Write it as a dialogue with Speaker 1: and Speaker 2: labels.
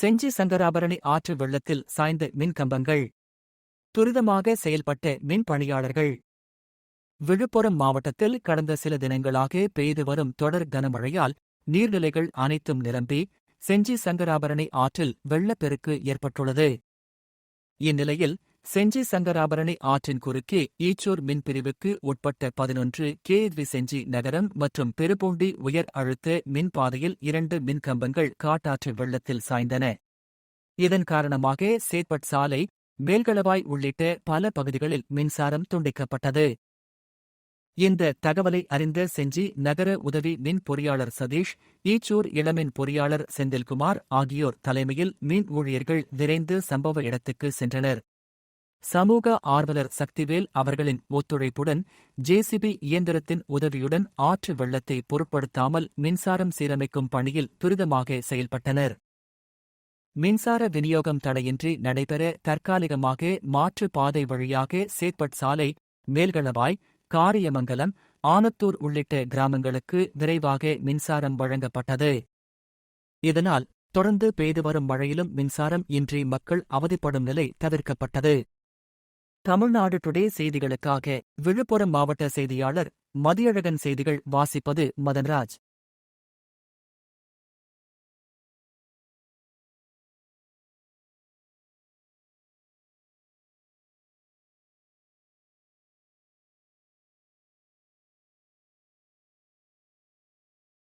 Speaker 1: செஞ்சி சங்கராபரணி ஆற்று வெள்ளத்தில் சாய்ந்த மின்கம்பங்கள் துரிதமாக செயல்பட்ட மின் பணியாளர்கள். விழுப்புரம் மாவட்டத்தில் கடந்த சில தினங்களாக பெய்து வரும் தொடர் கனமழையால் நீர்நிலைகள் அனைத்தும் நிரம்பி செஞ்சி சங்கராபரணி ஆற்றில் வெள்ளப்பெருக்கு ஏற்பட்டுள்ளது. இந்நிலையில் செஞ்சி சங்கராபரணி ஆற்றின் குறுக்கே ஈச்சூர் மின் பிரிவுக்கு உட்பட்ட பதினொன்று கேஎத்வி செஞ்சி நகரம் மற்றும் பெருபூண்டி உயர் அழுத்த மின் பாதையில் இரண்டு மின்கம்பங்கள் காட்டாற்று வெள்ளத்தில் சாய்ந்தன. இதன் காரணமாக சேத்பட் சாலை மேல்களவாய் உள்ளிட்ட பல பகுதிகளில் மின்சாரம் துண்டிக்கப்பட்டது. இந்த தகவலை அறிந்த செஞ்சி நகர உதவி மின் பொறியாளர் சதீஷ் ஈச்சூர் இளமின் பொறியாளர் செந்தில்குமார் ஆகியோர் தலைமையில் மின் ஊழியர்கள் விரைந்து சம்பவ இடத்துக்கு சென்றனர். சமூக ஆர்வலர் சக்திவேல் அவர்களின் ஒத்துழைப்புடன் ஜேசிபி இயந்திரத்தின் உதவியுடன் ஆற்று வெள்ளத்தை பொருட்படுத்தாமல் மின்சாரம் சீரமைக்கும் பணியில் துரிதமாக செயல்பட்டனர். மின்சார விநியோகம் தடையின்றி நடைபெற தற்காலிகமாக மாற்று பாதை வழியாக சேத்பட் சாலை மேல்களவாய் காரியமங்கலம் ஆனத்தூர் உள்ளிட்ட கிராமங்களுக்கு விரைவாக மின்சாரம் வழங்கப்பட்டது. இதனால் தொடர்ந்து பெய்து வரும் மழையிலும் மின்சாரம் இன்றி மக்கள் அவதிப்படும் நிலை தவிர்க்கப்பட்டது. தமிழ்நாடு டுடே செய்திகளுக்காக விழுப்புரம் மாவட்ட செய்தியாளர் மதியழகன் செய்திகள் வாசிப்பது மதன்ராஜ்.